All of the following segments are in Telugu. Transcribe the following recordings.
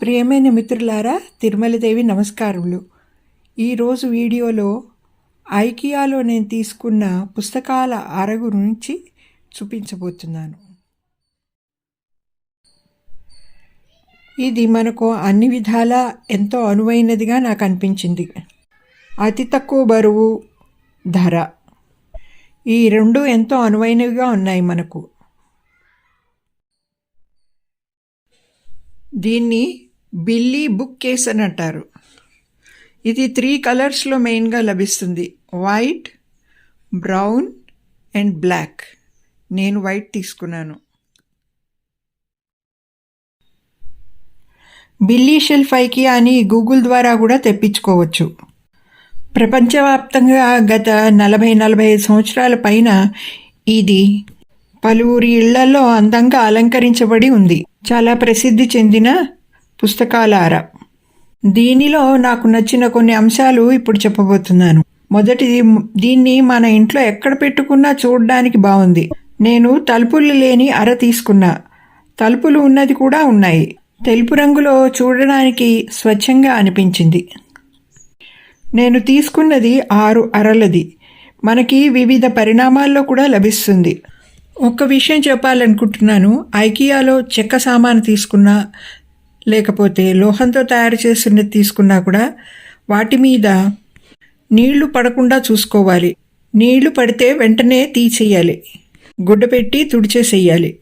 ప్రియమైన మిత్రులారా తిరుమలదేవి నమస్కారములు. ఈరోజు వీడియోలో ఐకియాలో నేను తీసుకున్న పుస్తకాల అరగు నుంచి చూపించబోతున్నాను. ఇది మనకు అన్ని విధాల ఎంతో అనువైనదిగా నాకు అనిపించింది. అతి తక్కువ బరువు ధర. ఈ రెండు ఎంతో అనువైనవిగా ఉన్నాయి మనకు. దీన్ని బిల్లీ బుక్ కేస్ అని అంటారు. ఇది త్రీ కలర్స్లో మెయిన్గా లభిస్తుంది. వైట్ బ్రౌన్ అండ్ బ్లాక్ నేను వైట్ తీసుకున్నాను. బిల్లీ షెల్ఫ్ ఐకియా అని గూగుల్ ద్వారా కూడా తెప్పించుకోవచ్చు. ప్రపంచవ్యాప్తంగా గత నలభై నలభై ఐదు సంవత్సరాల పైన ఇది పలువురి ఇళ్ళలో అందంగా అలంకరించబడి ఉంది. చాలా ప్రసిద్ధి చెందిన పుస్తకాల అర. దీనిలో నాకు నచ్చిన కొన్ని అంశాలు ఇప్పుడు చెప్పబోతున్నాను. మొదటిది దీన్ని మన ఇంట్లో ఎక్కడ పెట్టుకున్నా చూడడానికి బాగుంది. నేను తలుపులు లేని అర తీసుకున్నా. తలుపులు ఉన్నది కూడా ఉన్నాయి. తెలుపు రంగులో చూడడానికి స్వచ్ఛంగా అనిపించింది. నేను తీసుకున్నది ఆరు అరలది. మనకి వివిధ పరిణామాల్లో కూడా లభిస్తుంది. ఒక్క విషయం చెప్పాలనుకుంటున్నాను. ఐకియాలో చెక్క సామాను తీసుకున్నా. లేకపోతే లోహంతో తయారు చేసినది తీసుకున్నా కూడా వాటి మీద నీళ్ళు పడకుండా చూసుకోవాలి. నీళ్ళు పడితే వెంటనే తీసేయాలి. గుడ్డ పెట్టి తుడిచేసేయాలి.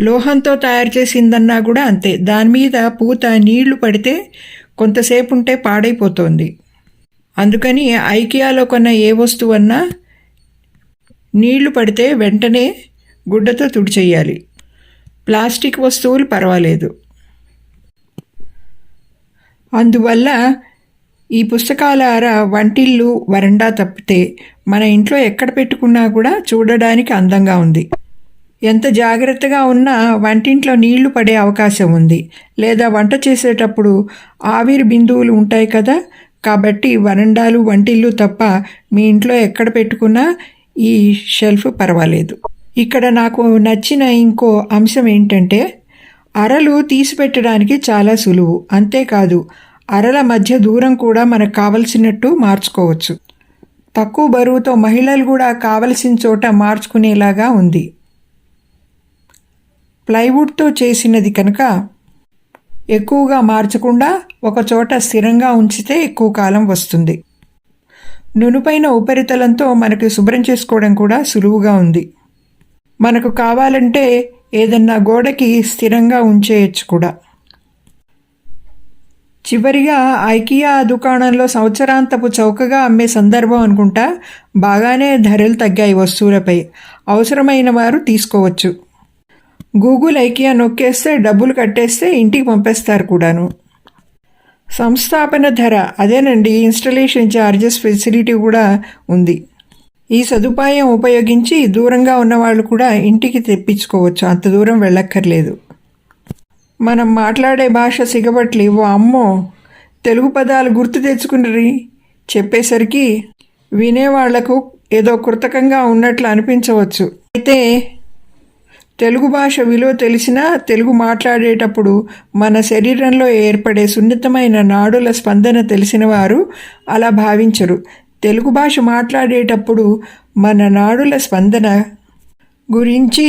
లోహంతో తయారు చేసిందన్నా కూడా అంతే. దాని మీద పూత నీళ్ళు పడితే కొంతసేపు ఉంటే పాడైపోతుంది. అందుకని ఐకియాలో కొన్న ఏ వస్తువన్నా నీళ్ళు పడితే వెంటనే గుడ్డతో తుడిచేయాలి. ప్లాస్టిక్ వస్తువులు పర్వాలేదు. అందువల్ల ఈ పుస్తకాల అర వంటిల్లు వరండా తప్పితే మన ఇంట్లో ఎక్కడ పెట్టుకున్నా కూడా చూడడానికి అందంగా ఉంది. ఎంత జాగ్రత్తగా ఉన్నా వంటింట్లో నీళ్ళు పడే అవకాశం ఉంది. లేదా వంట చేసేటప్పుడు ఆవిరి బిందువులు ఉంటాయి కదా? కాబట్టి వరండాలు వంటిల్లు తప్ప మీ ఇంట్లో ఎక్కడ పెట్టుకున్నా ఈ షెల్ఫ్ పర్వాలేదు. ఇక్కడ నాకు నచ్చిన ఇంకో అంశం ఏంటంటే అరలు తీసిపెట్టడానికి చాలా సులువు. అంతేకాదు అరల మధ్య దూరం కూడా మనకు కావలసినట్టు మార్చుకోవచ్చు. తక్కువ బరువుతో మహిళలు కూడా కావలసిన చోట మార్చుకునేలాగా ఉంది. ప్లైవుడ్తో చేసినది కనుక ఎక్కువగా మార్చకుండా ఒక చోట స్థిరంగా ఉంచితే ఎక్కువ కాలం వస్తుంది. నునుపైన ఉపరితలంతో మనకు శుభ్రం చేసుకోవడం కూడా సులువుగా ఉంది. మనకు కావాలంటే ఏదన్నా గోడకి స్థిరంగా ఉంచేయచ్చు కూడా. చివరిగా ఐకియా దుకాణంలో సంవత్సరాంతపు చౌకగా అమ్మే సందర్భం అనుకుంటా బాగానే ధరలు తగ్గాయి వస్తువులపై. అవసరమైన వారు తీసుకోవచ్చు. గూగుల్ ఐకియా నొక్కేస్తే డబ్బులు కట్టేస్తే ఇంటికి పంపేస్తారు కూడాను. సంస్థాపన ధర అదేనండి ఇన్స్టలేషన్ ఛార్జెస్ ఫెసిలిటీ కూడా ఉంది. ఈ సదుపాయం ఉపయోగించి దూరంగా ఉన్నవాళ్ళు కూడా ఇంటికి తెప్పించుకోవచ్చు అంత దూరం వెళ్ళక్కర్లేదు. మనం మాట్లాడే భాష సిగబట్లి ఓ అమ్మో! తెలుగు పదాలు గుర్తు తెచ్చుకుని చెప్పేసరికి వినేవాళ్ళకు ఏదో కృతకంగా ఉన్నట్లు అనిపించవచ్చు. అయితే తెలుగు భాష విలువ తెలిసినా తెలుగు మాట్లాడేటప్పుడు మన శరీరంలో ఏర్పడే సున్నితమైన నాడుల స్పందన తెలిసిన వారు అలా భావించరు. తెలుగు భాష మాట్లాడేటప్పుడు మన నాడుల స్పందన గురించి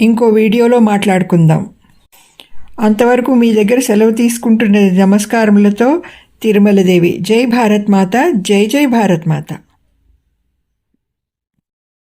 ఇంకో వీడియోలో మాట్లాడుకుందాం. అంతవరకు మీ దగ్గర సెలవు తీసుకుంటున్న నమస్కారములతో తిరుమలదేవి. జై భారత్ మాత జై జై భారత్ మాత.